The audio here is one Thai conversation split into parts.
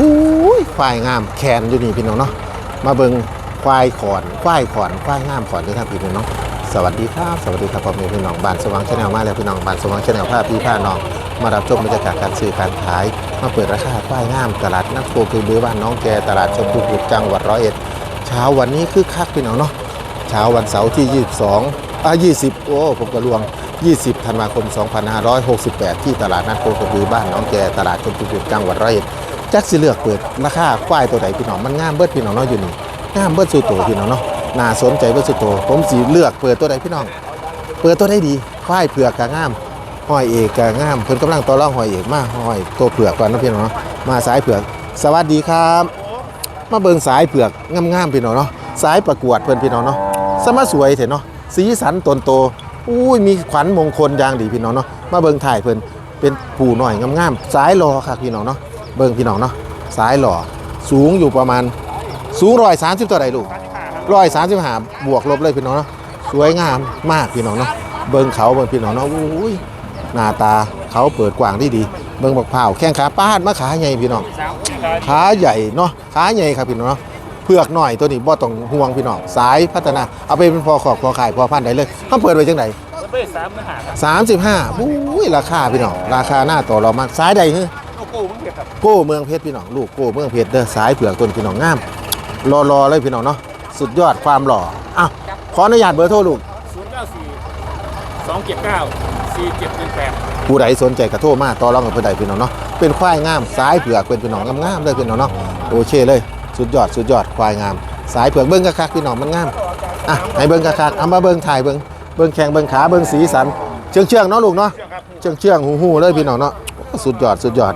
อุ้ยควายงามแขนอยู่นี่พี่น้องเนาะมาเบิงควายขอนควายขอนควายงามขอนด้วยครับพี่น้องสวัสดีครับสวัสดีครับพ่อแม่พี่น้องบ้านสว่างชาแนลมาแล้วพี่น้องบ้านสว่างชาแนลภาพพี่ผ้าน้องมารับชมบรรยากาศการซื้อการขาย มาเปิดราคาควายงามตลาดนัดโคคือบือบ้านน้องแกตลาดชมพูบุตรจังหวัดร้อยเอ็ดเช้าวันนี้คือคักพี่น้องเนาะเช้าวันเสาร์ที่ 22อะ20 โอ้ผมก็ลวง 20 ธันวาคม 2568 ที่ตลาดนัดโคกระบือบ้านน้องแกตลาดชมพูบุตรจังหวัดร้อยเอ็ด จักสิเลือกเปิดราคาควายตัวไหนพี่น้องมันงามเบิดพี่น้องเนาะอยู่นี่งามเบิดสู่ตัวพี่น้องเนาะน่าสนใจเบิดสู่ตัวผมสิเลือกเปิดตัวไหนพี่น้อง เปิดตัวได้ดีควายเผือกกะงามห้อยเอกกะงามเพิ่นกำลังต่อรองห้อยเอกมาห้อยตัวเผือกก่อนนะพี่น้องเนาะมาสายเผือก สวัสดีครับ มาเบิ่งสายเผือกงามๆพี่น้องเนาะสายประกวดเพิ่นพี่น้องเนาะสมาสวยเถอะเนาะสีสันตนโตอุ้ยมีขวัญมงคลอย่างดีพี่น้องเนาะมาเบิ่งถ่ายเพิ่นเป็นผู้หน่อยงามๆสายหล่อค่ะพี่น้องเนาะ เบิ่งพี่น้องเนาะสายหล่อสูงอยู่ประมาณสูงร้อยสามสิบตัวใดลูกร้อยสามสิบห้าบวกลบเลยพี่น้องเนาะสวยงามมากพี่น้องเนาะเบิ่งเขาเบิ่งพี่น้องเนาะอุ้ยหน้าตาเขาเปิดกว้างที่ดี เบิ่งบักเผาวแข้งขาป้าดมาขาใหญ่พี่น้องขาใหญ่เนาะขาใหญ่ครับพี่น้องเนาะเผือกหน่อยตัวนี้บ่ต้องห่วงพี่น้องสายพัฒนา เอาไปเป็นพอขอบพอขายพอพันธุ์ได้เลยเขาเปิดไว้จังไดเบอร์สามมหาครับสามสิบห้าอุ้ยราคาพี่น้องราคาหน้าต่อเรามากสายใดเฮ้ย โลโก้มึงเก็บครับโก้เมืองเพชรพี่น้องลูกโก้เมืองเพชรเด้อสายเผือกตัวนี้พี่น้องงามรอรอเลยพี่น้องเนาะสุดยอดความหล่ออ้าวขออนุญาตเบอร์โทรลูกศูนย์เก้าสี่สองเจ็ดเก้าสี่เจ็ดหนึ่งแปดผู้ใดสนใจกระโทรมาต่อรองกับผู้ใดพี่น้องเนาะเป็นควายงามสายเผือกเป็นพี่น้องงามๆเลยพี่น้องเนาะโอเคเลยสุดยอดสุดยอดควายงาม สายเผือกเบิ้งคักๆพี่น้องมันงามอะให้เบิ้งคักๆเอามาเบิ้งถ่ายเบิ้งเบิ้งแข้งเบิ้งขาเบิ้งสีสันเชื่องเชื่องๆเนาะลูกเนาะเชื่อครับเชื่องเชื่องๆหูหูๆเลยพี่น้องเนาะสุดยอดสุดยอด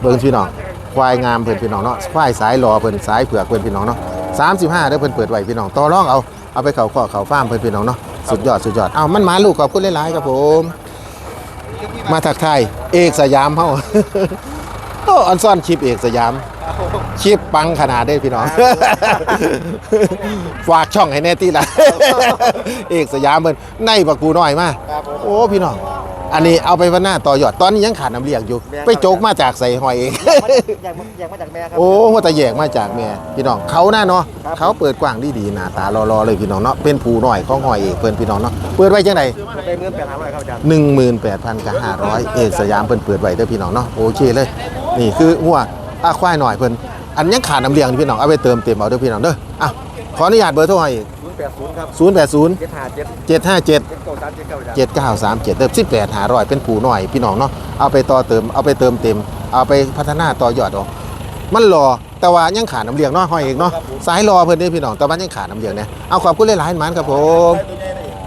เบิ้งพี่น้องควายงามเพิ่นพี่น้องเนาะควายสายหล่อเพิ่นสายเผือกเพิ่นพี่น้องเนาะ35เด้อเพิ่นเปิดไว้พี่น้องต่อรองเอาเอาไปเขาข้อเขาฟาร์มเพิ่นพี่น้องเนาะสุดยอดสุดยอดเอามันมาลูกขอบคุณหลายๆครับผม มาทักทายเอกสยามเฮาโอ้อันซ่อนคลิปเอกสยามคลิปปังขนาดได้พี่น้อง ฝากช่องให้แน่ตีละเอกสยามเพิ่นในบักปูน้อยมาโอ้พี่น้อง อันนี้เอาไปวันหน้าต่อยอดตอนนี้ยังขาดน้ำเลี้ยงอยู่ไปโจกมาจากใส่หอยเอง อยากมาอยากมาจากแม่ครับ โอ้หัวตะแยกมาจากแม่พี่น้องเขาหน้าเนาะเขาเปิดกว้างดีดีๆหน้าตารอๆเลยพี่น้องเนาะเป็นผูน้อยของหอยเอกเพิ่นพี่น้องเนาะเปิดไว้จังไดได้เงินแปดพันอะไรครับอาจารย์หนึ่งหมื่นแปดพันกับห้าร้อยเอกสยามเพิ่นเปิดไว้เด้อพี่น้องเนาะโอเคเลย นี่คือหัวอาควายหน่อยเพิ่นอันยังขาดน้ำเลี้ยงนี่พี่น้องเอาไปเติมเต็มเอาเด้อพี่น้องเด้ออะขออนุญาตเบอร์โทรให้ศูนย์ แปดศูนย์ครับศูนย์แปดศูนย์เจ็ดห้าเจ็ดเจ็ดห้าเจ็ดเจ็ดเก้าสามเจ็ดเก้าอาจารย์เจ็ดเก้าสามเจ็ดเด้อสิบแปดหาร้อยเป็นผูหน่อยพี่น้องเนาะเอาไปต่อเติมเอาไปเติมเต็ม เอาไปพัฒนาต่อยอดเอามันรอแต่ว่ายังขาดน้ำเลี้ยงเนาะห้อยเอกเนาะสายรอเพิ่นเด้อพี่น้องแต่ว่ายังขาดน้ำเลี้ยงเนี่ยเอาขอบคุณหลายๆหมันครับผม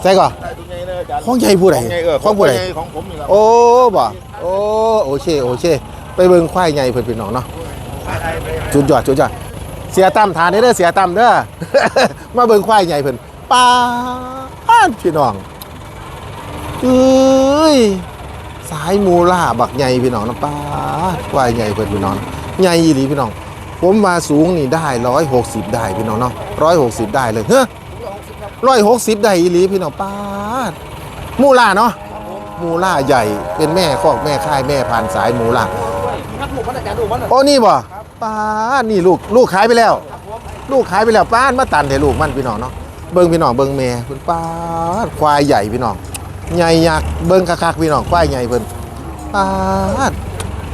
ใช่ก่อนตัวใหญ่เลยอาจารย์ของใหญ่ผู้ใดของใหญ่เออของผู้ใด ของผมนี่แหละโอ้บ่โอ้โอเคโอเค ไปเบิ่งควายใหญ่เพิ่นพี่น้องเนาะจุดยอดจุดยอด เสียตั้มทานได้เด้อเสียตั้มเด้อ มาเบิ่งควายใหญ่เพิ่นป้าดพี่น้องเอ้ยสายมูล่าบักใหญ่พี่น้องนะป้าดควายใหญ่เพิ่นพี่น้องใหญ่อีหลีพี่น้อง ผมมาสูงนี่ได้160ได้พี่น้องเนาะ160ได้เลยเฮ้อ160ได้อีหลีพี่น้องป้าดมูล่าเนาะมูล่าใหญ่เป็นแม่คอกแม่ค่ายแม่พันธุ์สายมูล่านักลูกมันอาจารย์ลูกมันโอ้นี่บ่ ป้านี่ลูกลูกขายไปแล้ว ลูกขายไปแล้วป้านมาตันให้ลูกมันพี่น้องเนาะเบิ่งพี่น้องเบิ่งแม่เพิ่นป้าดควายใหญ่พี่น้องใหญ่ยักษ์เบิ่งคักๆพี่น้องควายใหญ่เพิ่นป้าด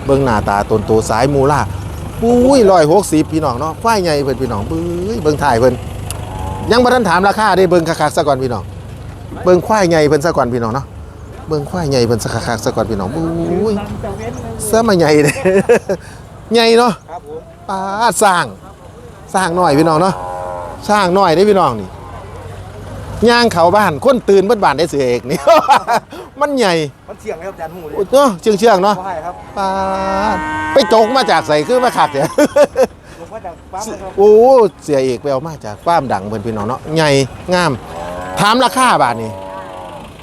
เบิ่งหน้าตาตนโตสายมูล่าอุ้ย160พี่น้องเนาะควายใหญ่เพิ่นพี่น้องเบ้ยเบิ่งถ่ายเพิ่นยังบ่ทันถามราคาได้เบิ่งคักๆซะก่อนพี่น้องเบิ่งควายใหญ่เพิ่นซะก่อนพี่น้องเนาะเบิ่งควายใหญ่เพิ่นสักคักๆสักก่อนพี่น้องอุ้ยซะมาใหญ่เด้ใหญ่เนาะครับผม ปลาสร้างสร้างหน่อยพี่น้องเนาะสร้างหน่อยได้พี่น้องนี่ย่างเขาบ้านคนตื่นเบิดบ้านได้เสือเอกนี่ มันใหญ่มันเสี่ยงครับอาจารย์หูเลยโอ้ยเนาะเชื่องเชื่องๆเนาะใช่ครับปลาไปจกมาจากใส่คือมาขักเนี่ยลงมาจากปั๊มนะครับโอ้เสียเอกไปเอามาจากฟาร์มดังเพิ่นพี่น้องเนาะใหญ่งามถามราคาบาทนี่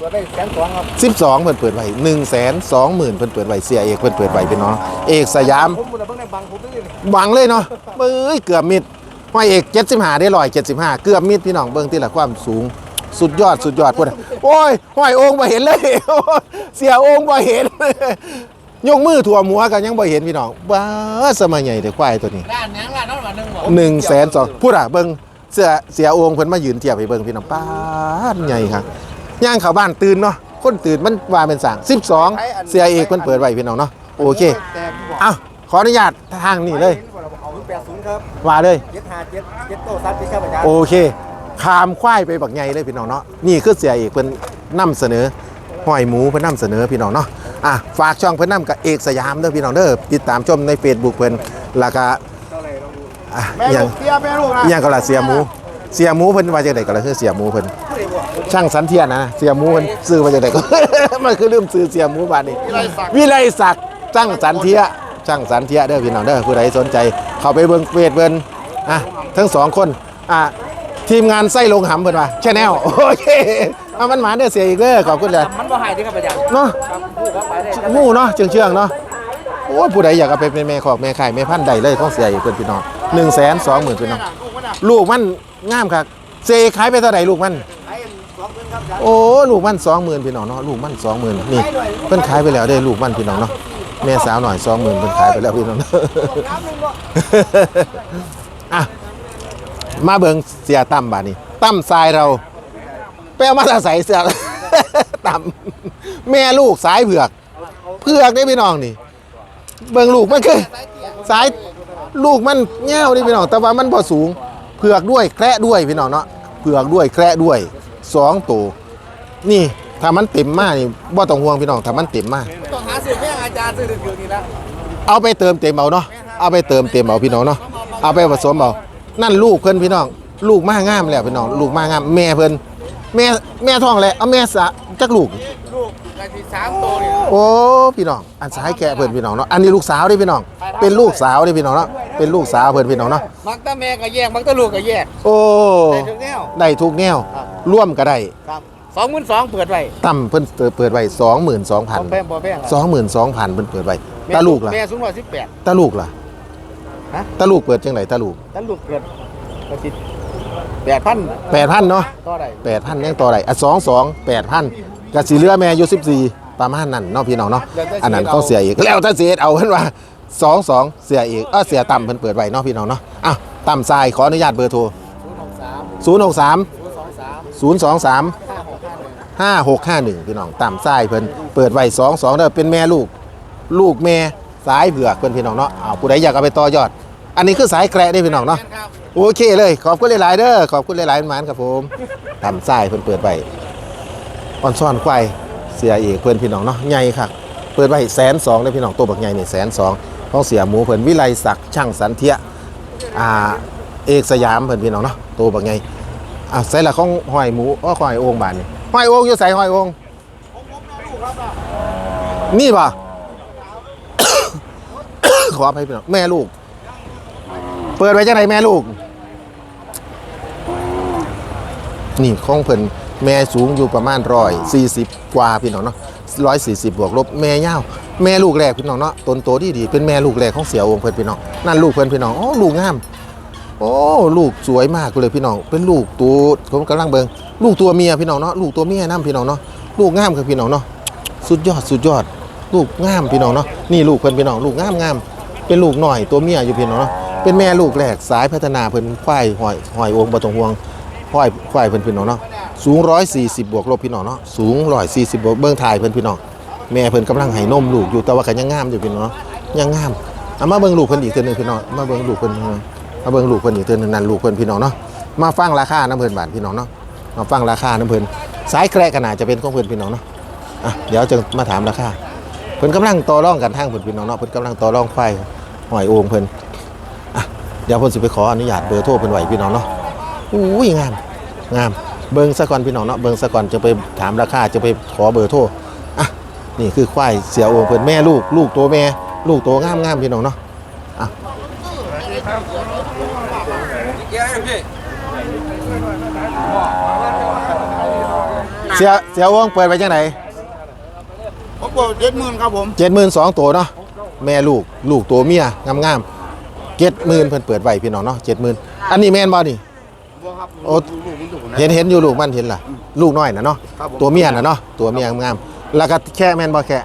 ตัวได้แสนสองครับ12เพิ่นเปิดไว้1 2 0 0 0 0เพิ่นเปิดไว้เสียเอกเพิ่นเปิดไว้พี่น้องเอกสยาม ผมมันเพิ่งได้บังผมได้เลยหวังเลยเนาะเอ้ยเกือบมิดห้อยเอก75ได้ร้อย75เกือบมิดพี่น้องเบิ่งที่ละความสูงสุดยอดสุดยอดพุ่นน่ะโอ้ยห้อยโองบ่เห็นเลยโอ้ยเสียโองบ่เห็นยกมือถั่วหมัวกันยังบ่เห็นพี่น้องบ้าสมัยใหญ่เด็กควายตัวนี้ด้านยังล่ะน้องมาหนึ่งหมอหนึ่งแสนสองพูดอะเบิ่งเสียเสียโองเพิ่นมายืนเทียบให้เบิ่งพี่น้องป้าดใหญ่ครับย่างเข้าบ้านตื่นเนาะคนตื่นมันว่าเป็นสั่ง12 เสียเอกเพิ่นเปิดไว้พี่น้องเนาะโอเคแต่ที่บอกเอ้า ขออนุญาตทางนี้เลยเอาแปดศูนย์ครับว่าเลยเจ็ดห้าเจ็ดเจ็ดโต้ซัดที่ข้าพเจ้าโอเคขามควายไปบักใหญ่เลยพี่น้องเนาะนี่คือเสียเอกเพิ่นนํเสนอหอยหมูเพิ่นนํเสนอพี่น้องเนาะอะฝากช่องเพิ่นนํกับเอกสยามเด้อพี่น้องเด้อติดตามชมใน Facebook เพิ่นแล้วก็อะแม่อลูย่างกเตี้ยแม่ลูกนะอหย่างก็ละเสียหมู เสียหมูเพิ่นว่าจังไดก็ละคือเสียหมูเพิ่นช่างสันเทียนนะเสียหมูเพิ่นซื้อมาจังไดก็มันคือลืมซื้อเสียหมูบาดนี้วิไลศักดิ์ช่างสันเทีย ช่างสันเทียเด้อพี่น้องเด้อผู้ใดสนใจ เข้าไปเบิ่งเฟซเบิ่นอะทั้งสองคนอะทีมงานไส้ลงหำเพิ่นว่าแชนแนลโอเคเอามันหมาเด้อเสียอีกเด้อขอบคุณเลยมันบ่หายที่ข้าพเจ้าเนาะครับพูดเข้าไปได้งูเนาะเชื่องๆเนาะโอ้ยผู้ใดอยากเอาไปเป็นแม่ขอกแม่ไข่แม่พันธุ์ใดเลยของเสียอีกเพิ่นพี่น้อง1 2 0 0 0 0พี่น้องลูกมันงามครับเซขายไปเท่าไหร่ลูกมันไอ้สองเงินครับอาจารย์โอ้ลูกมันสองหมื่นพี่น้องเนาะลูกมันสองหมื่นนี่เพิ่นขายไปแล้วได้อลูกมันพี่น้องเนาะ แม่สาวหน่อยสองหมื่นเพิ่นขายไปแล้วพี่น้องเนาะอะ มาเบิ่งเสียตั้มบาดนี้ตั้มทรายเราไปเอามาใส่เสือกตั้มแม่ลูกสายเผือก เผือกได้อพี่น้องนี่ เบิ่งลูกมันคือสายลูกมันเงี้ยวนี่พี่น้อง แต่ว่ามันพอสูง เผือกด้วยแคระด้วยพี่น้องเนาะ เผือกด้วยแคระด้วยสองตัวนี่ ถ้ามันเต็มมากนี่บ่ต้องห่วงพี่น้องถ้ามันเต็มมากต้องหาสื่อแม่อาจารย์สื่อถึงนี่ละเอาไปเติมเต็มเอาเนาะเอาไปเติมเต็มเอาพี่น้องเนาะเอาไปผสมเอานั่นลูกเพิ่นพี่น้อง ลูกมากงามแล้วพี่น้องลูกมากงามแม่เพิ่นแม่แม่ท้องแล้วเอาแม่สะจักลูก ลูกไอ้ที่สามโตนี่โอ้พี่น้อง อันซ้ายแกะเพิ่นพี่น้องเนาะอันนี้ลูกสาวเด้พี่น้อง เป็นลูกสาวเด้พี่น้องเนาะเป็นลูกสาวเพิ่นพี่น้องเนาะมักตาแม่ก็แยกมักตาลูกก็แยกโอ้ได้ทุกแนวได้ทุกแนวครับร่วมก็ได้ครับ สองหมื่นสองเปิดไว้ต่ำเพิ่นเปิดไว้22,000บ่แพงบ่แพง22,000เพิ่นเปิดไว้ตาลูกล่ะแม่สูงกว่าสิบแปดตาลูกล่ะฮะตาลูกเปิดจังไดตาลูกตาลูกเกิดก็สิแปดพัน8,000เนาะต่อได้แปดพันยังต่อได้อะสองสองแปดพันกะสีเรือแม่อายุสิบสี่ประมาณนั้นเนาะพี่น้องเนาะอันนั้นเขาเสียอีกแล้วถ้าเสียเอาเพิ่นว่าสองสองเสียอีกเออเสียต่ำเพิ่นเปิดไว้เนาะพี่น้องเนาะอะต่ำทรายขออนุญาตเบอร์โทรศูนย์หกสามศูนย์หกสามศูนย์สองสาม ห้าหกห้าหนึ่งพี่น้องต่ำทรายเพิ่นเปิดไว้สองสองเด้อเป็นแม่ลูก ลูกแม่สายเผือกเพิ่นพี่น้องเนาะเอาผู้ใดอยากเอาไปต่อยอด อันนี้คือสายแกระได้พี่น้องเนาะโอเคเลยขอบคุณหลายๆเด้อขอบคุณหลายๆมานครับผมทำทรายเพิ่นเปิดไว้ออนซ่อนควายเสียเอกเพิ่นพี่น้องเนาะใหญ่ค่ะเปิดไว้แสนสองเลยพี่น้องตัวบักใหญ่นี่แสนสองของเสียหมูเพิ่นวิไลศักดิ์ช่างสันเทียอ่าเอกสยามเพิ่นพี่น้องเนาะตัวบักใหญ่อะใส่ละของหอยหมูอ้อหอยโอ่งบานนี่ หอยโอ่งอยู่ใส่หอยโอ่งนี่ป่ะขออภัยพี่น้องแม่ลูก เปิดไว้จังไหนแม่ลูก นี่ของเพิ่นแม่สูงอยู่ประมาณร้อยสี่สิบกว่าพี่น้องเนาะร้อยสี่สิบบวกลบแม่ยาวแม่ลูกแรกพี่น้องเนาะตนโตดีดีเป็นแม่ลูกแรกของเสียวงเพิ่นพี่น้องนั่นลูกเพิ่นพี่น้องโอ้ลูกงามโอ้ลูกสวยมากเลยพี่น้องเป็นลูกตัวผมกำลังเบิง ลูกตัวเมียพี่น้องเนาะลูกตัวเมียน้ำพี่น้องเนาะลูกงามครับพี่น้องเนาะสุดยอดสุดยอด ลูกงามพี่น้องเนาะนี่ลูกเพิ่นพี่น้องลูกงามงามเป็นลูกหน่อยตัวเมียอยู่พี่น้องเนาะเป็นแม่ลูกแรกสายพัฒนาเพิ่นควายหอยหอยองบ่ต้องห่วงควายควายเพิ่นพี่น้องเนาะสูง140 บวกลบพี่น้องเนาะสูง140บวกเบื้องถ่ายเพิ่นพี่น้องแม่เพิ่นกำลังให้นมลูกอยู่แต่ว่าก็ยังงามอยู่พี่น้องยังงามเอามาเบิ่งลูกเพิ่นอีกเทื่อหนึงพี่น้องมาเบิ่งลูกเพิ่นมาเบิ่งลูกเพิ่นอีกเทื่อนึงนั่นลูกเพิ่นพี่น้องเนาะมาฟังราคาน้ำเพิ่นบาทพี่น้องเนาะ มาฟังราคาน้ำเพิ่นสายแกรกขนาดจะเป็นของเพิ่นพี่น้องเนาะอะเดี๋ยวจะมาถามราคาเพิ่นกำลังต่อรองกันทางเพิ่นพี่น้องเนาะเพิ่นกำลังต่อรองควายหอยโอ่งเพิ่นอะเดี๋ยวเพิ่นสิไปขออนุญาตเบอร์โทรเพิ่นไหวพี่น้องเนาะอุ้ยงามงามเบิงสะก่อนพี่น้องเนาะเบิงสะก่อนจะไปถามราคาจะไปขอเบอร์โทรอะนี่คือควายเสียโองเพิ่นแม่ลูกลูกตัวแม่ ลูกตัวงามงามพี่น้องเนาะอะเสียเสียโองเปิดไปจังไหนผมบอกเจ็ดหมื่นครับผมเจ็ดหมื่นสองตัวเนาะแม่ลูกลูกตัวเมียงามงามเจ็ดหมื่นเพิ่นเปิดไว้พี่น้องเนาะเจ็ดหมื่นอันนี้แม่นบ่นี่บัวครับโอ้ลูกลูกลูกนะเห็นเห็นอยู่ลูกมันเห็นล่ะ ลูกน้อยน่ะเนาะครับผมตัวเมียน่ะเนาะตัวเมียงามๆแล้วก็แค่แม่นบ่แค่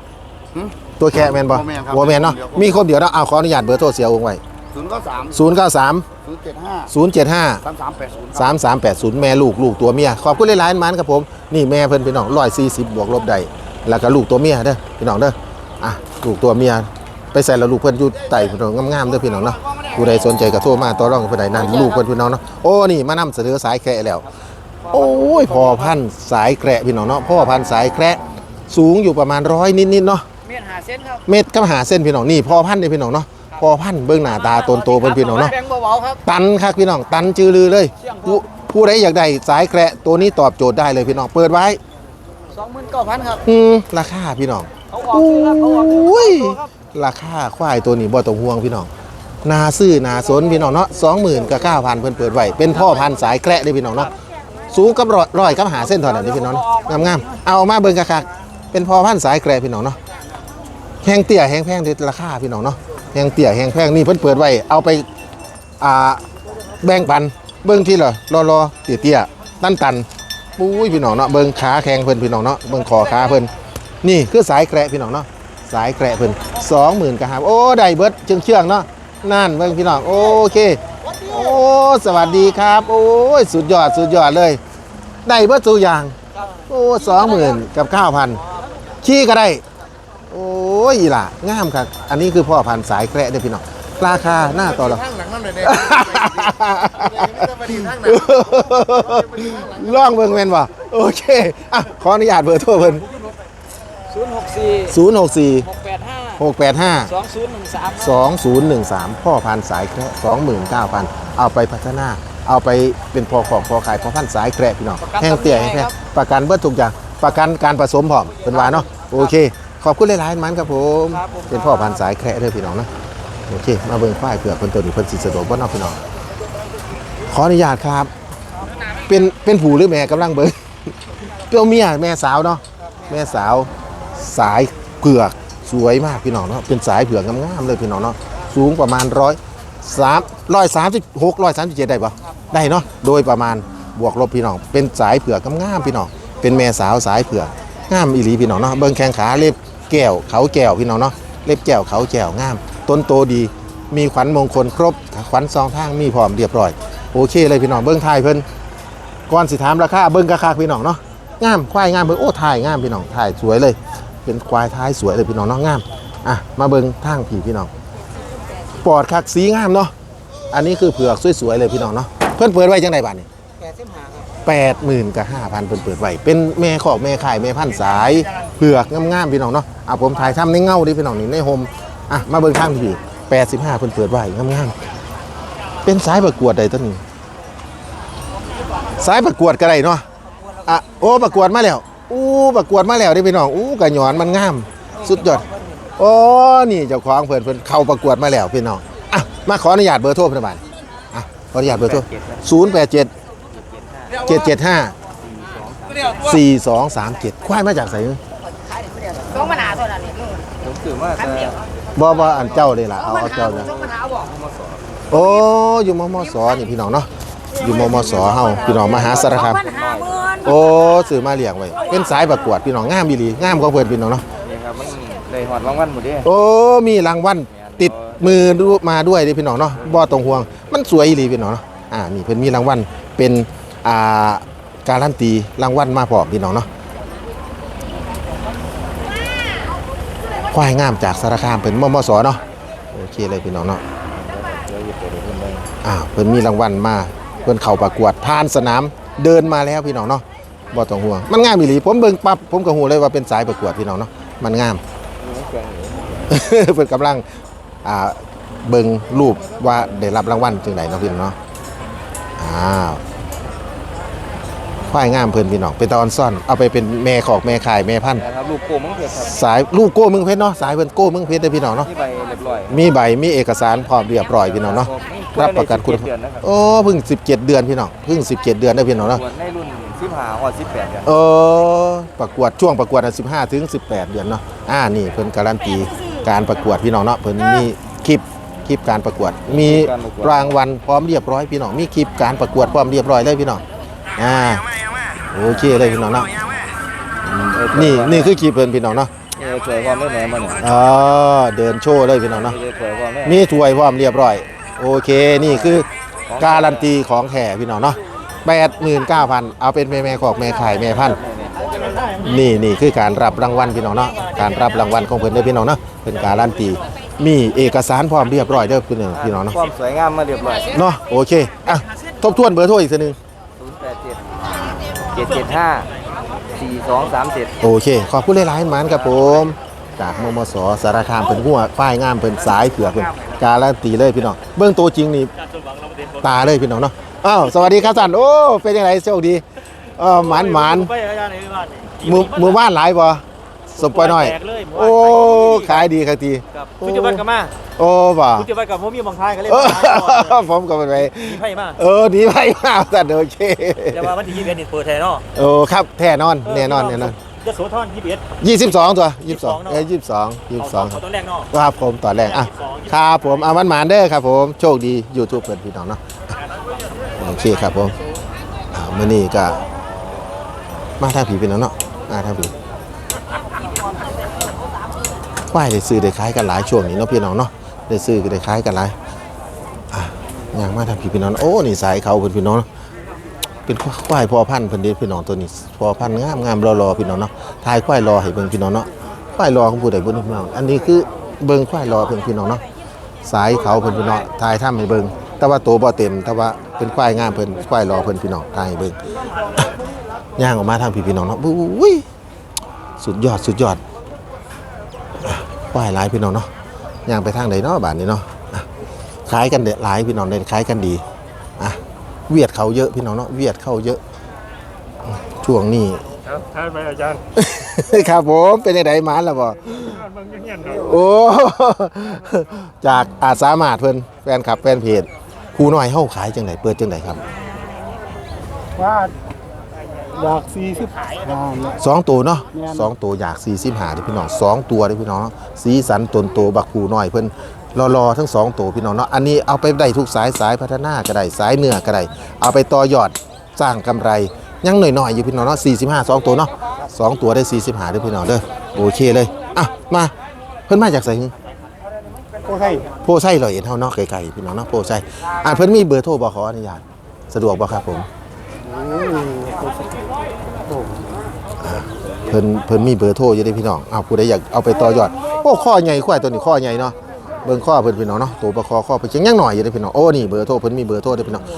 หืมตัวแค่แมนบ่บ่แม่นครับบ่แมนเนาะมีครบเดี๋ยวเนาะเอาขออนุญาตเบอร์โทรเสียวงไว้ ศูนย์เก้าสามศูนย์เก้าสามศูนย์เจ็ดห้าศูนย์เจ็ดห้าสามสามแปดศูนย์สามสามแปดศูนย์แม่ลูกลูกตัวเมีย ขอบคุณหลายๆมันครับผม นี่แม่เพิ่นพี่น้องร้อยสี่สิบบวกลบได้แล้วก็ลูกตัวเมียเด้อพี่น้องเด้อ อะลูกตัวเมีย ไปใส่แล้วลูกเพิ่นอยู่ไต่พี่น้องงามๆเด้อพี่น้องเนาะ ผู้ใดสนใจก็โทรมาต่อรองกับผู้ใดนั่นลูกเพิ่นพี่น้องเนาะ โอ้นี่มานำเสนอสายแคระแล้ว โอ้ยพ่อพันธุ์สายแคระพี่น้องเนาะพ่อพันธุ์สายแคระสูงอยู่ประมาณร้อยนิดๆเนาะ เมียนหาเส้นครับ เม็ดก็หาเส้นพี่น้องนี่พ่อพันธุ์เด้อพี่น้องเนาะ พ่อพันธุ์เบิ่งหน้าตาตนโตเพิ่นพี่น้องเนาะแบงเบาๆครับตันครับพี่น้องตันจือลือเลย ผู้ผู้ใดอยากได้สายแกระตัวนี้ตอบโจทย์ได้เลยพี่น้องเปิดไว้สองหมื่นเก้าพันครับอืมราคาพี่น้องเขาออกซื้อครับเขาออกซื้อุ้ยครับราคาควายตัวนี้บ่ต้องห่วงพี่น้องนาซื้อนาสนพี่น้องเนาะสองหมื่นกับเก้าพันเพิ่นเปิดไว้เป็นพ่อพันธุ์สายแกระเด้อพี่น้องเนาะสูงกับร้อยร้อยกับหาเส้นเท่านั้นเด้อพี่น้องเนาะงามๆเอามาเบิ่งคักๆเป็นพ่อพันธุ์สายแกระพี่น้องเนาะแห้งเตี้ยแห้งแพงเด้อราคาพี่น้องเนาะ แห้งเตี้ยแห้งแพงนี่เพิ่นเปิดไว้เอาไปอ่าแบ่งปันเบิ้งที่เหรอรอรอเตี้ยเตี้ยตันตันปุ้ยพี่น้องเนาะเบิ้งขาแข็งเพิ่นพี่น้องเนาะเบิ้งคอขาเพิ่นนี่คือสายแกระพี่น้องเนาะสายแกระเพิ่นสองหมื่นกะครับโอ้ได้เบิดเชื่องเชื่องเนาะนั่นเบิ้งพี่น้องโอเคโอ้สวัสดีครับ โอ้ยสุดยอดสุดยอดเลยได้เบิดตัวอย่างโอ้สองหมื่นกับเก้าพันขี้ก็ได้ ยอีหล่ะงามครับอันนี้คือพ่อพันธุ์สายแกระเด้อพี่น้องราคาหน้าต่อละข้างหลังนั่นเลยเด้ไปดีทางไหนล่องเบิ่งแม่นบ่โอเคอะขออนุญาตเบอร์โทรเพิ่นศูนย์หกสี่064 หกแปดห้า685 สองศูนย์หนึ่งสาม2013 พ่อพันธุ์สายแคระ29,000 เอาไปพัฒนา เอาไปเป็นพอของพอขายพ่อพันธุ์สายแคระพี่น้องแห้งเตี้ยแห้งแคระประกันเบิดทุกอย่างประกันการผสมพร้อมเป็นว่าเนาะโอเค ขอบคุณหลายๆมันครับผม เป็นพ่อพันธุ์สายแคระเด้อพี่น้องนะโอเคมาเบิ่งควายเผื่อเพิ่นตัวนี้เพิ่นสิสะดวกบ่เนาะพี่น้องขออนุญาตครับ เป็นเป็นผู้หรือแม่กำลังเบิ่ง ตัวเมียแม่สาวเนาะแม่สาวสายเผือกสวยมากพี่น้องเนาะเป็นสายเผือกงามๆเลยพี่น้องเนาะสูงประมาณร้อยสามร้อยสามสิบหกร้อยสามสิบเจ็ดได้ปะได้เนาะโดยประมาณบวกลบพี่น้องเป็นสายเผือกงามๆพี่น้องเป็นแม่สาวสายเผือกงามอีหลีพี่น้องเนาะเบิ่งแข้งขาเล็บ แก้วเขาแก้วพี่น้องเนาะเล็บแก้วเขาแก้วงาม ต้นโตดีมีขวัญมงคลครบขวัญซองทางมีพร้อมเรียบร้อยโอเคเลยพี่น้องเบิ่งทายเพิ่นก่อนสิถามราคาเบิ้งกะคาพี่น้องเนาะงามควายงามเบิ้งโอ้ถ่ายงามพี่น้องถ่ายสวยเลย เป็นควายท้ายสวยเลยพี่น้องเนาะงามอะมาเบิ้งทางผีพี่น้องปอดคักสีงามเนาะอันนี้คือเผือกสวยๆเลยพี่น้องเนาะเพิ่นเปิดไว้จังไดบ้านนี่ แปดสิบห้าครับแปดหมื่นกับห้าพันเพิ่นเปิดไว้เป็นแม่ขอกแม่ข่ายแม่พันธุ์สายเผือกงามๆพี่น้องเนาะอะผมถ่ายทำในเงาดิพี่น้องนี่ในโฮมอะมาเบิ้งทางผีแปดสิบห้าเพิ่นเปิดไว้งามๆเป็นสายประกวดใดต้นนี้สายประกวดก็ได้เนาะอะโอ้ประกวดมาแล้วอู้ประกวดมาแล้วด้พี่น้องอู้กระหยอนมันงาม สุดยอดโอ้นี่เจ้าของเพิ่นเพิ่นเข้าประกวดมาแล้วพี่น้องอะมาขออนุญาตเบอร์โทรพยาบาลอะขออนุญาตเบอร์โทร 0 8 7 7 7 5 4 2 3 7ควายมาจากไสสองปัญหาตัวนั้นนี่ผมถือว่าจะบ่บ่อันเจ้าเลยล่ะเอาเอาเจ้าเลยสองปัญหาบอกโอ้อยู่มมสนี่พี่น้องเนาะอยู่มมสเฮาพี่น้องมหาสารคามปัญหาเมื่อนโอ้ซื้อมาเลี้ยงไว้เป็นสายประกวดพี่น้องงามอีหลีงามของเพิ่นพี่น้องเนาะนี่ครับมันเลยหอดรางวัลหมดเด้โอ้มีรางวัลติดมือมาด้วยดิพี่น้องเนาะบ่ต้องห่วง มันสวยอีหลีพี่น้องเนาะอ่านี่เพิ่นมีรางวัลเป็น อ่าการันตีรางวัลมาพร้อมพี่น้องเนาะควายงามจากสารคามเป็นมมสเนาะโอเคเลยพี่น้องเนาะอ่าเพิ่นมีรางวัลมาเพิ่นเข้าประกวดผ่านสนามเดินมาแล้วพี่น้องเนาะบ่ต้องห่วงมันงามอีหลีผมเบิ่งปั๊บผมก็ฮู้เลยว่าเป็นสายประกวดพี่น้องเนาะมันงามเพิ่นกำลังอ่าเบิ่งรูปว่าได้รับรางวัลจังไดเนาะพี่น้องเนาะอ้าว ควายงามเพิ่นพี่น้องเป็นตาออนซ่อน เอาไปเป็นแม่ขอกแม่ขายแม่พันธุ์นะครับลูกโกมังเพชรครับสายลูกโก้เมึงเพชรเนาะสายเพิ่นโก้เมึงเพชรเด้อพี่น้องเนาะที่ใบเรียบร้อยมีใบมีเอกสารพร้อมเรียบร้อยพี่น้องเนาะรับประกันคุณเดือนนะครับโอ้เพิ่ง 17 เดือนพี่น้องเพิ่ง 17 เดือนได้อพี่น้องเนาะส่วนในรุ่นสิบห้าหอดสิบแปดเดือนเออประกวดช่วงประกวดอะ15ถึง18 เดือนเนาะอ่านี่เพิ่นการันตีการประกวดพี่น้องเนาะเพิ่นมีคลิปคลิปการประกวด มีรางวัลพร้อมเรียบร้อยพี่น้องมีคลิปการประกวดพร้อมเรียบร้อยเลยพี่น้อง อ่าโอเคเลยพี่น้องเนาะนี่นี่คือคลิปเพิ่นพี่น้องเนาะเออได้ช่วยพ่อแม่แม่มาเนี่ยอ๋อเดินโชว์เลยพี่น้องเนาะได้ช่วยพ่อแม่มีถ้วยพร้อมเรียบร้อย โอเคนี่คือการันตีของแท้พี่น้องเนาะแปดหมื่นเก้าพันเอาเป็นแม่แม่ขอกแม่ขายแม่พันธุ์นี่นี่คือการรับรางวัลพี่น้องเนาะการรับรางวัลของเพิ่นเด้อพี่น้องเนาะเป็นการันตีมีเอกสารพร้อมเรียบร้อยเด้อพี่น้องพี่น้องเนาะความสวยงามมาเรียบร้อยเนาะโอเคอะทบทวนเบอร์โทรอีกทีหนึง 087 775 4237โอเค ขอบคุณหลายๆหมันครับผม จากมมสสารคามเป็นหัวฝ้ายงามเป็นสายเผือกเป็นการันตีเลยพี่น้อง เบื้องตัวจริงนี่ตาเลยพี่น้องเนาะ อ้าว สวัสดีครับท่านโอ้ เป็นยังไงโชคดีเออหมานหมานไปอาจารย์ในบ้านนี่มือมือว่านหลายบ่ สมปอยหน่อย แตกเลยหมู่บ้านโอ้ ขายดีครับทีครับโอ้คุณจะบัตรกับมาโอ้บ่คุณจะบัตรกับผมมีบางทายกันเลยเอมาหาก่อนอผมก็เป็นไปมีไพ่มาเออหนีไปมากท่านโอเคแต่ว่าวันที่ยี่สิบเอ็ดนี่เปิดแทนเนาะโอ้ครับแน่นอนแน่นอนแน่นอนจะโสธรยี่สิบเอ็ดยี่สิบสองตัวยี่สิบสอง22เนอะเออยี่สิบสองยี่สิบสองเอาตอนแรกเนาะครับผมตอนแรกอะ22ครับผมอามันหมานเด้อครับผมโชคดียูทูบเปิดพี่น้องเนาะโอเคครับผมอ่ามื่อนี้ก็มาทางผีพี่น้องเนาะมาทางผี ควายได้ซื้อได้ขายกันหลายช่วงนี้เนาะพี่น้องเนาะได้ซื้อได้ขายกันหลายอะอย่างมาทางผีพี่น้องโอ้นี่สายเขาเพิ่นพี่น้องเป็นควายพอพันธุ์เพิ่นเด้พี่น้องตัวนี้พอพันธุ์งามงามรอๆพี่น้องเนาะทายควายรอให้เบิ่งพี่น้องเนาะควายรอของผู้ใดผู้นึ่งพี่น้องอันนี้คือเบิ่งควายรอเพิ่นพี่น้องเนาะสายเขาเพิ่นพี่น้องทายถ้ำให้เบิ่งแต่ว่าโตบ่เต็ม แต่ว่าเป็นควายงามเพิ่นควายรอเพิ่นพี่น้องทายให้เบิ่งย่างออกมาทางพี่พี่น้องเนาะอุ้ยสุดยอดสุดยอด ควายหลายพี่น้องเนาะย่างไปทางใดเนาะบ้านนี้เนาะอะขายกันเด็ดหลายพี่น้องเด็ดขายกันดีอะเวียดเขาเยอะพี่น้องเนาะเวียดเข้าเยอะอืมช่วงนี้ครับท่านไปอาจารย์ครับผมเป็นยังไงมาแล้วบ่บางเงี้ยครับโอ้จากอาสามารถเพิ่นแฟนคลับแฟนเพจครูน้อยเฮาขายจังไดเปิดจังไดครับว่า อยากสี่สิบห้าเนี่ย สองตัวเนาะแม่น สองตัวอยาก45เด้อพี่น้องสองตัวเด้อพี่น้องเนาะสีสันตนโตบักครูน้อยเพิ่นรอๆทั้งสองตัวพี่น้องเนาะอันนี้เอาไปได้ทุกสายสายพัฒนาก็ได้สายเนื้อก็ได้เอาไปต่อยอดสร้างกำไรยังหน่อยๆอยู่พี่น้องเนาะ45สองตัวเนาะสองตัวได้45เด้อพี่น้องเด้อโอเคเลยอะมาเพิ่นมาจากไสหึก็ให้โพไส้ลอยเอ็นเฮาเนาะไกลๆพี่น้องเนาะโพไส้อ่าเพิ่นมีเบอร์โทรบ่ขออนุญาตสะดวกบ่ครับผม เพิ่นเพิ่นมีเบอร์โทรอยู่เด้พี่น้องเอาผู้ใดอยากเอาไปต่อยอดโอ้ข้อใหญ่ควายตัวนี้ข้อใหญ่เนาะเบิ่งข้อเพิ่นพี่น้องเนาะตัวประคอข้อเพิ่นยังยังหน่อยอยู่เด้พี่น้องโอ้นี่เบอร์โทรเพิ่นมีเบอร์โทรเด้พี่น้อง093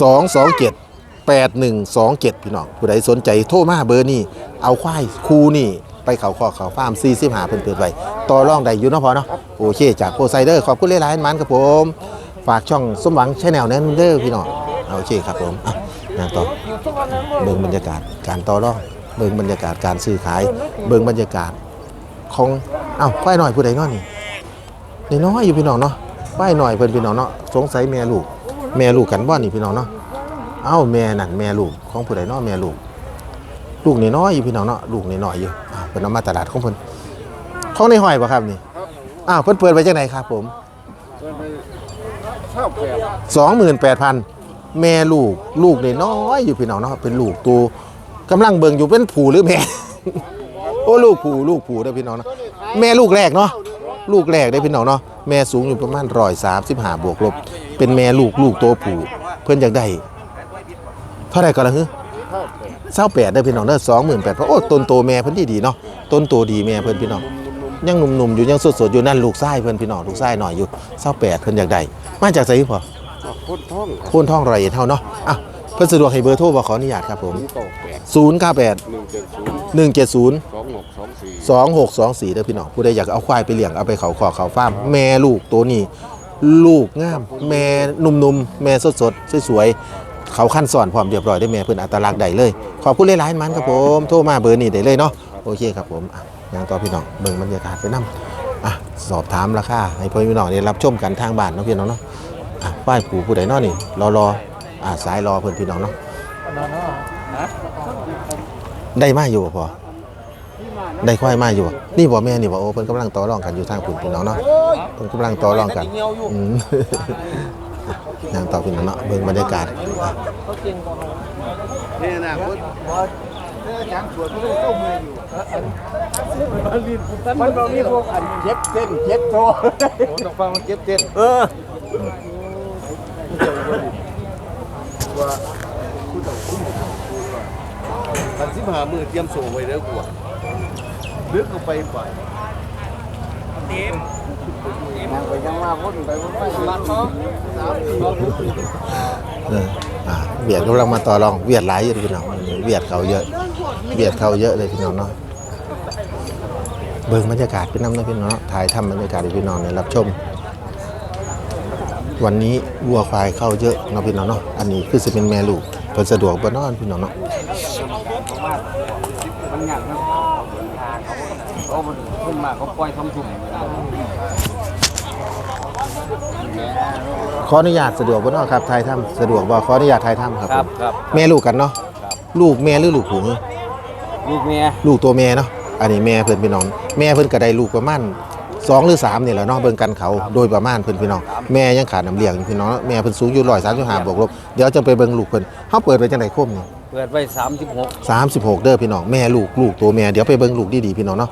227 8127 พี่น้องผู้ใดสนใจโทรมาเบอร์นี้เอาควายคู่นี่ไปเขาคอเขาฟาร์ม45เพิ่นเปิดไว้ต่อรองได้อยู่เนาะพอเนาะโอเคจากโพไซเดอร์ขอบคุณหลายๆมันครับผม ฝากช่องสมหวังชแนลแน่นเด้อพี่น้องโอเคครับผม อะต่อเบิ่งบรรยากาศการต่อรองเบิ่งบรรยากาศการซื้อขาย เบิ่งบรรยากาศของเอ้าควายหน่อยผู้ใดนาะนี่นี่น้อยอยู่พี่น้องเนาะควายหน่อยเพิ่นพี่น้องเนาะสงสัยแม่ลูก แม่ลูกกันบ่นี่พี่น้องเนาะเอ้าแม่นั่นแม่ลูกของผู้ใดนาะแม่ลูก ลูกนี่น้อยอยู่พี่น้องเนาะลูกนี่น้อยอยู่เพิ่นเอามาตลาดของเพิ่นของในห้อยบ่ครับนี่อ้าวเพิ่นเปิดไว้จังไหนครับผมชอบแปด28,000 แม่ลูกลูกนี่น้อยอยู่พี่น้องเนาะเป็นลูกตัวกำลังเบิ่งอยู่เป็นผู้หรือแม่โอ้ลูกผู้ลูกผู้เด้พี่น้องเนาะแม่ลูกแรกเนาะลูกแรกได้พี่น้องเนาะแม่สูงอยู่ประมาณ135บห้าบวกลบ เป็นแม่ลูกลูกตัวผู้เพิ่อนอยากได้เท่าไรก็และฮึเศร้าแปดได้พี่น้องเด้อสองหมื่นแปดเพราะโอ้ต้นโตแม่เพิ่นดีดีเนาะต้นโตดีแม่เพิ่นพี่น้องยังหนุ่มๆอยู่ยังสดๆอยู่นั่นลูกไส้เพิ่นพี่น้องลูกไส้หน่อยอยู่เศร้าแปดเพิ่นอยากได้มาจากไสพอ คนท้องโคนท่องไรเอ็ดเท่าเนาะอะเพิ่นสะดวกให้เบอร์โทรบ่ขออนุญาตครับผมนี่ก็แปด098 หนึ่งเจ็ดศูนย์170 สองหกสองสี่2624เด้อพี่น้องผู้ใดอยากเอาควายไปเลี้ยงเอาไปเขาคอกเขาฟาร์มแม่ลูกตัวนี้ ลูกงาม แม่หนุ่มๆ แม่สดๆ สวยๆ เขาขั้นสอนพร้อมเรียบร้อยได้แม่เพิ่นอัตลักษณ์ได้เลย ขอบคุณหลายๆมันครับผม โทรมาเบอร์นี้ได้เลยเนาะโอเคครับผมอะยังต่อพี่น้องเบิ่งบรรยากาศไปนํอะสอบถามราคาให้พ่อพี่น้องได้รับชมกันทางบ้านเนาะพี่น้องเนาะ อะป้ายผูผู้ใดเนาะนี่รอรออะสายรอเพิ่นพี่น้องเนาะได้มาอยู่บ่พอได้ควายมาอยู่บ่นี่บ่แม่นี่บ่โอ้เพิ่นกำลังต่อรองกันอยู่ทางคุณพี่น้องเนาะเพิ่นกำลังต่อรองกันอืมยังต่อพี่น้องเนาะเบิ่งบรรยากาศอะนี่นะคนมันบ่มีพวกอันเจ็บเส้นเจ็บโตต้องฟังมันเก็บเต้นเออ ว่าคุณต้องคุ้มันสิบหามือเตรียมส่งไว้แล้วกูลึกลงไปป่ะยังไปยังมาพุ่นไปพุ่นไปบ้าเขาเอออ่าเวียดกำลังมาต่อรองเวียดหลายอยู่พี่น้องเวียดเขาเยอะเวียดเขาเยอะเลยพี่น้องเนาะเบิ่งบรรยากาศพี่น้องนะพี่น้องเนถ่ายทำบรรยากาศพี่น้องเนี่ยรับชม วันนี้วัวควายเข้าเยอะเนาะพี่น้องเนาะอันนี้คือสิเป็นแม่ลูกเพิ่นสะดวกบ่เนอนพี่น้องเนาะมันหยักนะเขามันขึ้นมาเขาปล่อยทำถุงขออนุญาตสะดวกบ่เนอนครับถ่ายทำสะดวกบ่ขออนุญาตถ่ายทำครับครับผมครับแม่ลูกกันเนาะลูกแม่หรือลูกผู้ลูกเมียลูกตัวแม่เนาะอันนี้แม่เพิ่นพี่น้องแม่เพิ่นก็ได้ลูกประมาณ สองหรือสามนี่แหละเนาะเบิ่งกันเขาโดยประมาณเพิ่นพี่น้องแม่ยังขาดน้ำเลี้ยงอยู่พี่น้องแม่เพิ่นสูงอยู่135บวกลบเดี๋ยวจะไปเบิ่งลูกเพิ่นเฮาเปิดไว้จังได๋คมนี่เปิดไว้สามสิบหก36 เด้อพี่น้องแม่ลูกลูกตัวแม่เดี๋ยวไปเบิ่งลูกดีๆพี่น้องเนาะ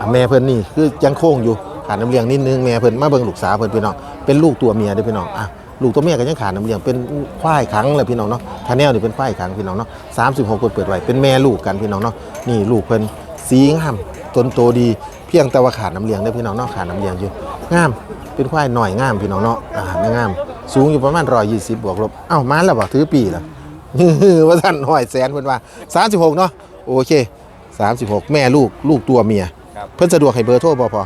อะแม่เพิ่นนี่คือยังโค้งอยู่ขาดน้ำเลี้ยงนิดนึงแม่เพิ่นมาเบิ่งลูกสาวเพิ่นพี่น้องเป็นลูกตัวเมียเด้อพี่น้องอะลูกตัวเมียก็ยังขาดน้ำเลี้ยงเป็นควายขังเลยพี่น้องเนาะทาแนลนี่เป็นควายขังพี่น้องเนาะ36เพิ่นเปิดไว้เป็นแม่ลูกกันพี่น้องเนาะนี่ลูกเพิ่นสีงามต้นโตดี เพียงแต่ว่าขาดน้ำเลี้ยงเด้อพี่น้องเนาะขาดน้ำเลี้ยงอยู่งามเป็นควายหน่อยงามพี่น้องเนาะอ่าไม่งาม สูงอยู่ประมาณ120บวกลบเอ้ามาแล้วบ่ถือปีล่ะว่าท่านหอยแสนเพิ่นว่า36เนาะโอเค36แม่ลูกลูกตัวเมีย เพิ่นสะดวกให้เบอร์โทรบ่พอ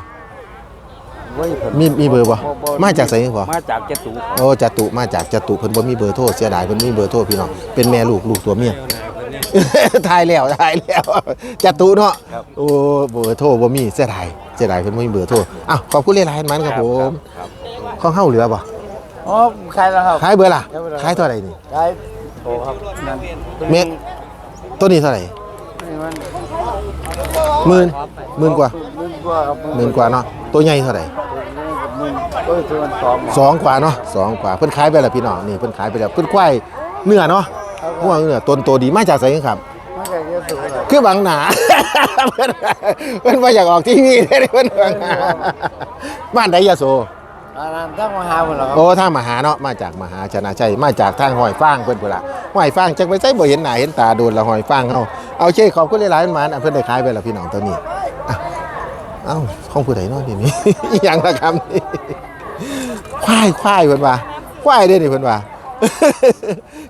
เว้ยเพิ่นมีมีเบอร์บ่มาจากไสพอมาจากเจตุโอ้จตุมาจากจตุเพิ่นบ่มีเบอร์โทรเสียดายเพิ่นมีเบอร์โทรพี่น้องเป็นแม่ลูกลูกตัวเมีย ทายแล้วทายแล้วจตุเนาะโอ้เบอร์โทรบ่มีเสียดายเสียดายเพิ่นบ่มีเบอร์โทรอ้าวขอบคุณหลายๆมันครับผมของเฮาเหลือบ่อ๋อใครแล้วครับขายเบอร์ล่ะขายเท่าไหร่นี่ใครโตครับนั่นเมตรตัวนี้เท่าไหร่นี่มันหมื่นหมื่นกว่าหมื่นกว่าครับหมื่นกว่าเนาะตัวใหญ่เท่าไหร่หมื่นเอ้ยตัวมันสองสองกว่าเนาะสองกว่าเพิ่นขายไปแล้วพี่น้องนี่เพิ่นขายไปแล้วเพิ่นควายเนื้อเนาะ หัวเนื้อต้นโตดีมาจากไสกันครับไม่ใช่เยอะสุดเลยคือบังหนา เพิ่นเพิ่นว่าอยากออกทีวีได้เพิ่นบังหนาบ้านใดยะโสอันนั้นตั้งมาหาคนเหรอครับโอ้ทางมหาเนาะมาจากมหาชนะชัยมาจากทางห้อยฟางเพิ่นพุ่นล่ะห้อยฟางจักไปใส่บ่เห็นหน้าเห็นตาโดนละห้อยฟางเฮาเอาเช่ขอบคุณหลายๆหมานอะเพิ่นได้ขายไปแล้วพี่น้องตัวนี้อะเอ้าของผู้ใดเนาะทีนี้ อีหยังล่ะครับนี่ควายควายเพิ่นว่าควายเด้นี่เพิ่นว่า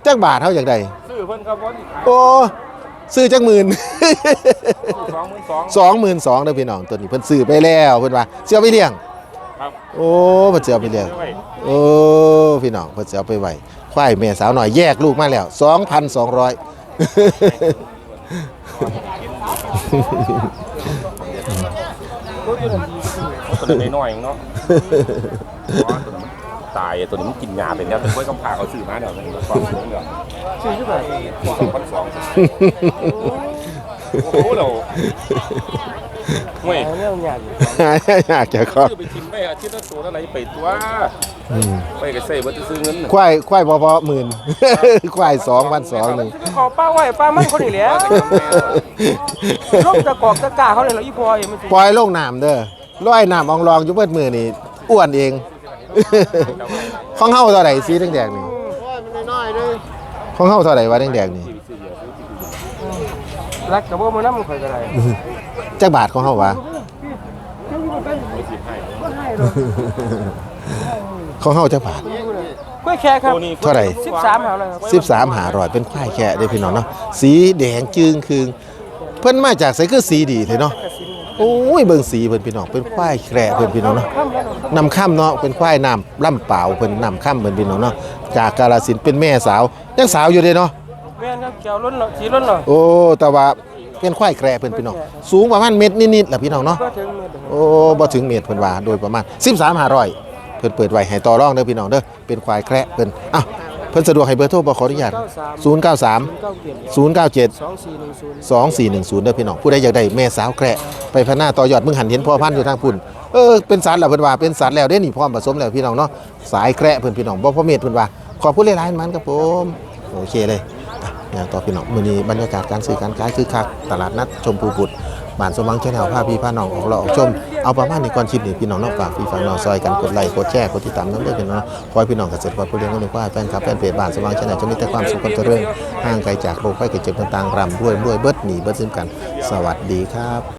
จักบาทเฮาอยากได้ซื้อเพิ่นครับว่าที่ขายโอ้ซื้อจักหมื่น สองหมื่นสองสองหมื่นสองเด้อพี่น้องตัวนี้เพิ่นซื้อไปแล้วเพิ่นว่าเสียไปเลี้ยง ครับโอ้เพิ่นสิเอาไปเลี้ยงไว้โอ้พี่น้องเพิ่นสิเอาไปไว้ควายแม่สาวหน่อยแยกลูกมาแล้ว 2,200 ตัวนี้น้อยๆเองเนาะตัวนี้มัน ตายตัวนี้มันกินยาเป็นแล้วแต่ไว้กำพร้าเขาซื้อมาเนี่ยมันความสูงเนี่ยชื่อชื่ออะไรสองพันสองโอ้โหเราเว้ยเรื่องใหญ่อยากจะขอซื้อไปทิมไปอาทิตย์ละตัวเท่าไหร่ไปตัวไปก็ใส่ว่าจะซื้อเงินน่ะควายควายพอๆหมื่นควาย2,200นึงขอป้าไว้ป้ามันคนนี้แล้วลงจะกอกจะกาเขาเลยเหรออีพอยมันสิปล่อยลงน้ำเด้อร้อยน้ำอองรองอยู่เบิดมือนี่อ้วนเอง ของเฮาเท่าไหร่สีแดงๆนี่มันน้อยๆเลยของเฮาเท่าไหร่วะแดงๆนี่รักกับว่ามันน้ำมันคอยกันไรจักบาทของเฮาวะของเฮาจักบาทกล้วยแค่ครับตัวนี้เท่าไหร่สิบสามหาเลยครับ13หาร้อยเป็นควายแค่ได้อพี่น้องเนาะสีแดงจึงคืงเพิ่นมาจากไสคือสีดีเถอะเนาะ โอ้ยเบิ่งสีเพิ่นพี่น้องเป็นควายแคระเพิ่นพี่น้องเนาะนำข้ามเนาะเป็นควายน้ำล่ำเปล่าเพิ่นนำข้ามเพิ่นพี่น้องเนาะจากกาฬสินธุ์เป็นแม่สาวยังสาวอยู่เด้เนาะแม่นครับแก้วล้นเหรอสีล้นเหรอโอ้แต่ว่าเป็นควายแคระเพิ่นพี่น้องสูงประมาณเมตรนิดๆแหละพี่น้องเนาะก็ถึงเมื่อเดือนโอ้บ่ถึงเมตรเพิ่นว่าโดยประมาณ13 500เพิ่นเปิดไว้ให้ต่อรองเด้อพี่น้องเด้อเป็นควายแคระเพิ่นอ้าว เพิ่นสะดวกให้เบอร์โทรบ่ขออนุญาต093เก้าเกียรติ097สองสี่หนึ่งศูนย์2410เด้อพี่น้องผู้ใดอยากได้แม่สาวแคระไปพัฒนาต่อยอดมึงหันเห็นพ่อพันธุ์อยู่ทางพุ่นเออเป็นสัตว์แล้วเพิ่นว่าเป็นสัตว์แล้วเด้นี่พร้อมผสมแล้วพี่น้องเนาะสายแคระเพิ่นพี่น้องบ่พ่อเมตรเพิ่นว่าขอบคุณหลายๆมันครับผมโอเคเลยอะอย่างต่อพี่น้องมื้อนี้บรรยากาศการซื้อการขายคือคักตลาดนัดชมพูบุตร บ้านสมหวังแชนแนลภาพี่พาน้องออกเราออกชม เอาประมาณในี้ก่อนคลิปนี้พี่น้องนอกฝากพี่ฝากน้องซอยกันกดไลค์กดแชร์กดติดตามน้ำเด้อพี่น้องขอให้พี่น้องเกษตรกรผู้เลี้ยงงูควาแฟนคลับแฟนเพจบ้านสมหวังแชนแนลจะมีแต่ความสุขความเจริญห่างไกลจากโรคไข้เจ็บต่างๆร่ำรวยรวยเบิดหนีเบิดซิมกัน สวัสดีครับ